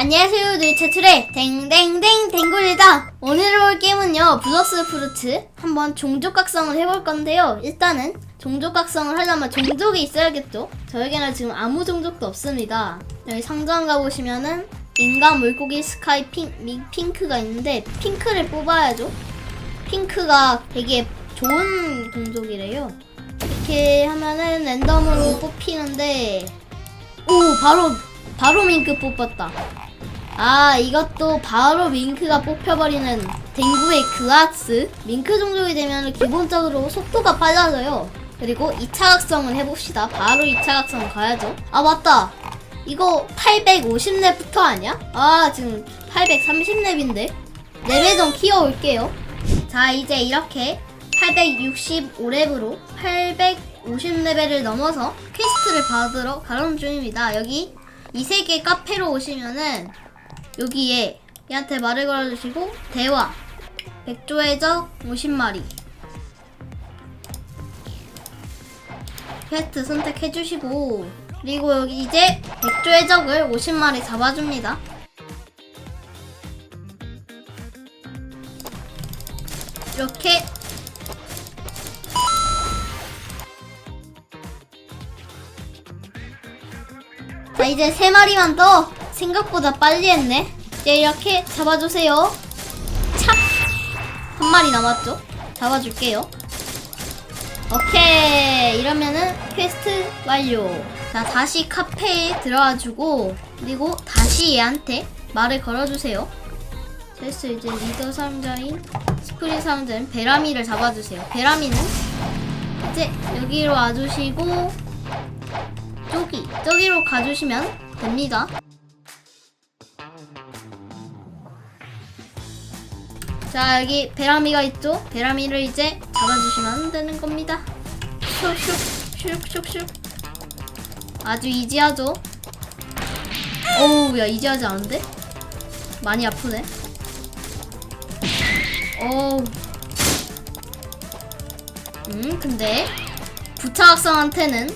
안녕하세요 뇌차출의 댕댕댕 댕골이다. 오늘 볼 게임은요 블러스 프루트 한번 종족 각성을 해볼 건데요. 일단은 종족 각성을 하려면 종족이 있어야겠죠? 저에게는 지금 아무 종족도 없습니다. 여기 상점 가보시면은 인간 물고기 스카이 핑, 미, 핑크가 있는데 핑크를 뽑아야죠. 핑크가 되게 좋은 종족이래요. 이렇게 하면은 랜덤으로 뽑히는데 오 바로 바로 밍크 뽑았다 아 이것도 바로 밍크가 뽑혀버리는 댕구의 그악스 밍크 종족이 되면 기본적으로 속도가 빨라져요. 그리고 2차 각성을 해봅시다. 바로 2차 각성 가야죠. 아 맞다. 이거 850렙부터 아니야? 아 지금 830렙인데. 레벨 좀 키워올게요. 자 이제 이렇게 865렙으로 850레벨을 넘어서 퀘스트를 받으러 가는 중입니다. 여기 이 세계 카페로 오시면은 여기에 얘한테 말을 걸어주시고 대화. 백조의 적 50마리. 퀘스트 선택해주시고 그리고 여기 이제 백조의 적을 50마리 잡아줍니다. 이렇게. 자 이제 세 마리만 더 생각보다 빨리 했네. 이제 이렇게 잡아주세요. 착한 마리 남았죠? 잡아줄게요. 오케이. 이러면은 퀘스트 완료. 자 다시 카페에 들어와주고 그리고 다시 얘한테 말을 걸어주세요. 됐어 이제 리더 상자인 스프링 상자인 베라미를 잡아주세요. 베라미는 이제 여기로 와주시고 저기 저기로 가주시면 됩니다. 자 여기 베라미가 있죠? 베라미를 이제 잡아주시면 되는 겁니다. 슉슉 슉슉슉 아주 이지하죠? 어우 야 이지하지 않은데? 많이 아프네. 어우 음 근데 부차학생한테는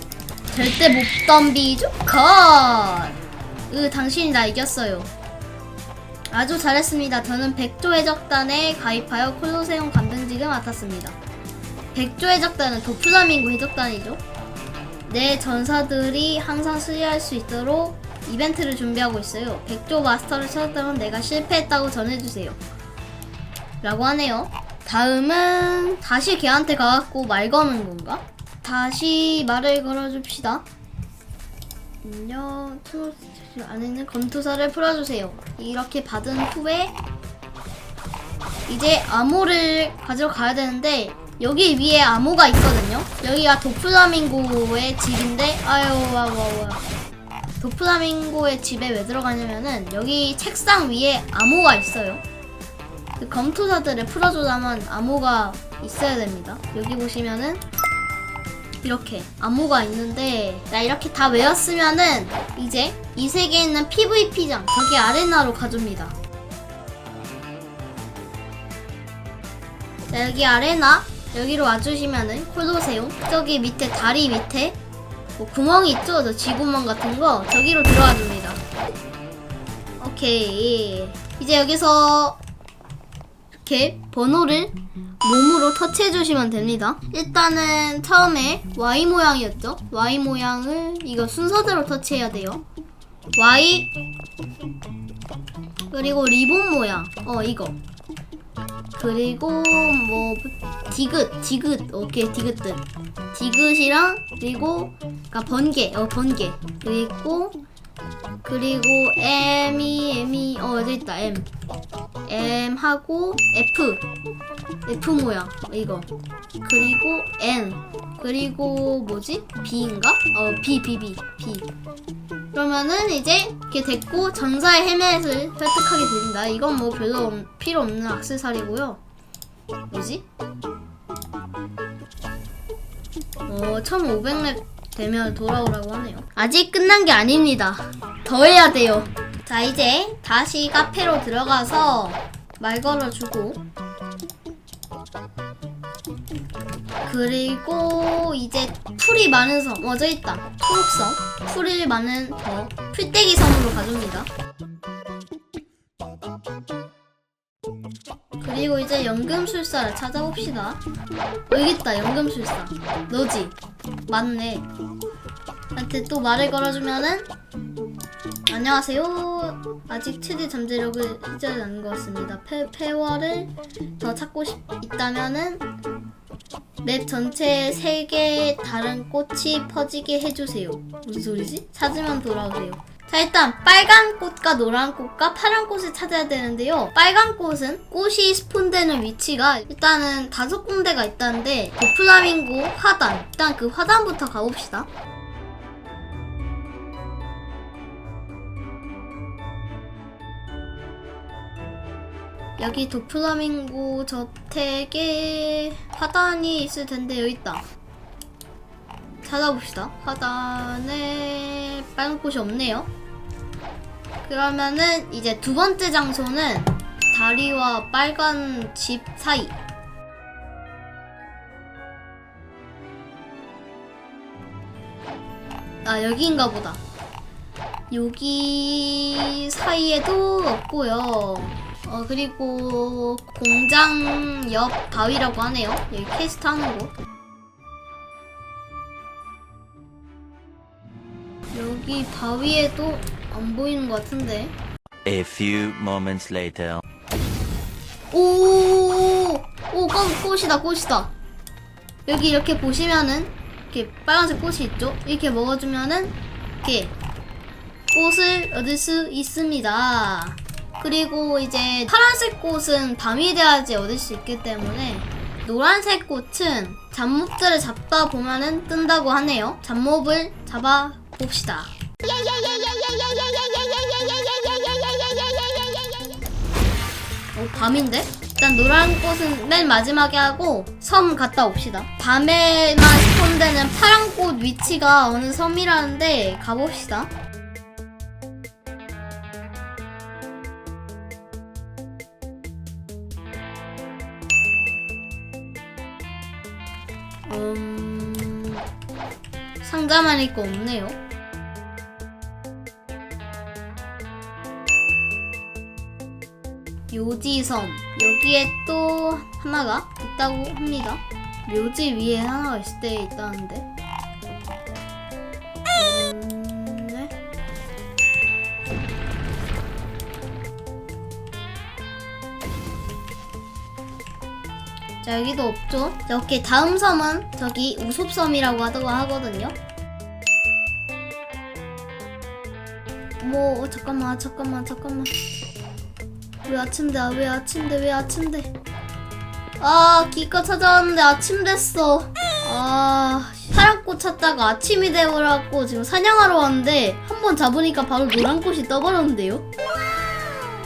절대 못 덤비죠? 컷! 으, 당신이 나 이겼어요. 아주 잘했습니다. 저는 백조 해적단에 가입하여 콜로세움 감당직을 맡았습니다. 백조 해적단은 도플라밍고 해적단이죠. 내 전사들이 항상 수리할 수 있도록 이벤트를 준비하고 있어요. 백조 마스터를 찾았다면 내가 실패했다고 전해주세요. 라고 하네요. 다음은 다시 걔한테 가갖고 말 거는 건가? 다시 말을 걸어줍시다. 음료 투 안에는 검투사를 풀어주세요. 이렇게 받은 후에 이제 암호를 가지러 가야 되는데 여기 위에 암호가 있거든요. 여기가 도플라밍고의 집인데 아유 와와 와. 도플라밍고의 집에 왜 들어가냐면은 여기 책상 위에 암호가 있어요. 그 검투사들을 풀어주려면 암호가 있어야 됩니다. 여기 보시면은 이렇게 암호가 있는데 나 이렇게 다 외웠으면은 이제 이 세계에 있는 PVP장 저기 아레나로 가줍니다. 자 여기 아레나 여기로 와주시면은 콜로세움 저기 밑에 다리 밑에 뭐 구멍이 있죠? 저 쥐구멍 같은 거 저기로 들어와 줍니다. 오케이 이제 여기서 이렇게 번호를 몸으로 터치해 주시면 됩니다. 일단은 처음에 Y 모양이었죠? Y 모양을 이거 순서대로 터치해야 돼요. Y 그리고 리본 모양. 어 이거. 그리고 뭐 디귿, 디귿. 오케이 디귿들. 디귿이랑 그리고 그러니까 번개. 어 번개. 그리고 그리고 M이 M이 어 여기 있다 M. M 하고 F F 모양 이거 그리고 N 그리고 뭐지 B인가? 어 B B B B 그러면은 이제 이렇게 됐고 전사의 헬멧을 획득하게 됩니다. 이건 뭐 별로 없- 필요 없는 악세사리고요. 뭐지? 어 1500렙 되면 돌아오라고 하네요. 아직 끝난 게 아닙니다. 더 해야 돼요. 자, 이제 다시 카페로 들어가서 말 걸어주고 그리고 이제 풀이 많은 섬, 어져 있다. 초록섬. 풀이 많은 더 풀떼기 섬으로 가줍니다. 그리고 이제 연금술사를 찾아봅시다. 어, 여기 있다, 연금술사. 너지? 맞네. 나한테 또 말을 걸어주면은 안녕하세요. 아직 최대 잠재력을 잊지 않은 것 같습니다. 페, 페월을 더 찾고 싶, 있다면은 맵 전체에 세 개의 다른 꽃이 퍼지게 해주세요. 무슨 소리지? 찾으면 돌아오세요. 자 일단 빨간 꽃과 노란 꽃과 파란 꽃을 찾아야 되는데요. 빨간 꽃은 꽃이 스폰되는 위치가 일단은 다섯 군데가 있다는데 도플라밍고 화단 일단 그 화단부터 가봅시다. 여기 도플라밍고 저택에 화단이 있을 텐데 여기 있다. 찾아봅시다. 화단에 빨간 꽃이 없네요. 그러면은 이제 두 번째 장소는 다리와 빨간 집 사이. 아 여기인가 보다. 여기 사이에도 없고요. 어 그리고 공장 옆 바위라고 하네요. 여기 퀘스트 하는 곳. 여기 바위에도 안 보이는 것 같은데. A few moments later. 오, 오, 꽃, 꽃이다, 꽃이다. 여기 이렇게 보시면은, 이렇게 빨간색 꽃이 있죠? 이렇게 먹어주면은, 이렇게 꽃을 얻을 수 있습니다. 그리고 이제 파란색 꽃은 밤이 돼야지 얻을 수 있기 때문에, 노란색 꽃은 잡몹들을 잡다 보면은 뜬다고 하네요. 잡몹을 잡아 봅시다. 어, 밤인데? 일단 노란 꽃은 맨 마지막에 하고 섬 갔다 옵시다. 밤에만 스폰되는 파란 꽃 위치가 어느 섬이라는데 가봅시다. 음... 상자만 있고 없네요. 묘지섬. 여기에 또 하나가 있다고 합니다. 묘지 위에 하나가 있을 때 있다는데. 음, 네. 자 여기도 없죠? 저기 다음 섬은 저기 우솝섬이라고 하다고 하거든요. 뭐 어, 잠깐만 잠깐만 잠깐만 왜 아침돼? 아, 왜 아침돼? 왜 아침돼? 아, 기껏 찾아왔는데 아침 됐어. 아, 파란 꽃 찾다가 아침이 되어갖고 지금 사냥하러 왔는데 한 번 잡으니까 바로 노란 꽃이 떠버렸는데요?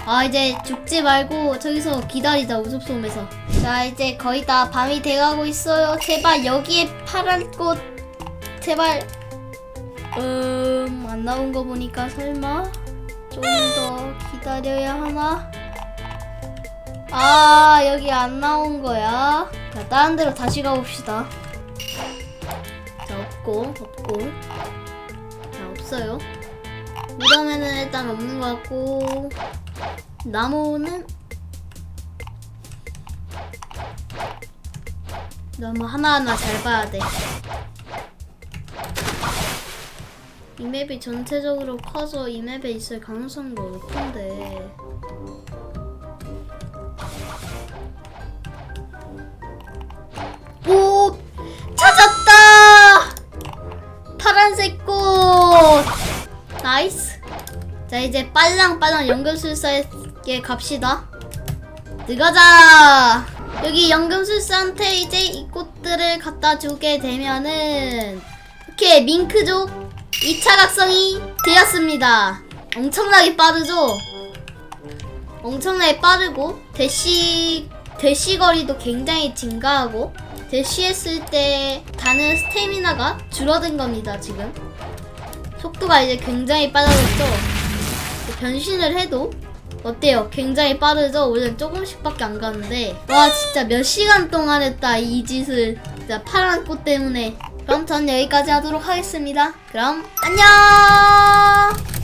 아, 이제 죽지 말고 저기서 기다리자, 우습솜에서. 자, 이제 거의 다 밤이 돼가고 있어요. 제발 여기에 파란 꽃, 제발. 음, 안 나온 거 보니까 설마 좀 더 기다려야 하나? 아 여기 안 나온 거야? 자 다른 데로 다시 가봅시다. 자 없고 없고. 자 없어요. 무덤에는 일단 없는 것 같고 나무는? 나무 하나하나 잘 봐야 돼 이 맵이 전체적으로 커서 이 맵에 있을 가능성도 높은데 꽃 나이스. 자 이제 빨랑빨랑 연금술사에게 갑시다. 들어가자. 여기 연금술사한테 이제 이 꽃들을 갖다 주게 되면은 이렇게 밍크족 2차 각성이 되었습니다. 엄청나게 빠르죠? 엄청나게 빠르고 대시 대시 거리도 굉장히 증가하고 대시했을 때 다는 스태미나가 줄어든 겁니다 지금. 속도가 이제 굉장히 빨라졌죠? 변신을 해도 어때요? 굉장히 빠르죠? 원래 조금씩밖에 안 가는데. 와 진짜 몇 시간 동안 했다 이 짓을. 진짜 파란 꽃 때문에. 그럼 전 여기까지 하도록 하겠습니다. 그럼 안녕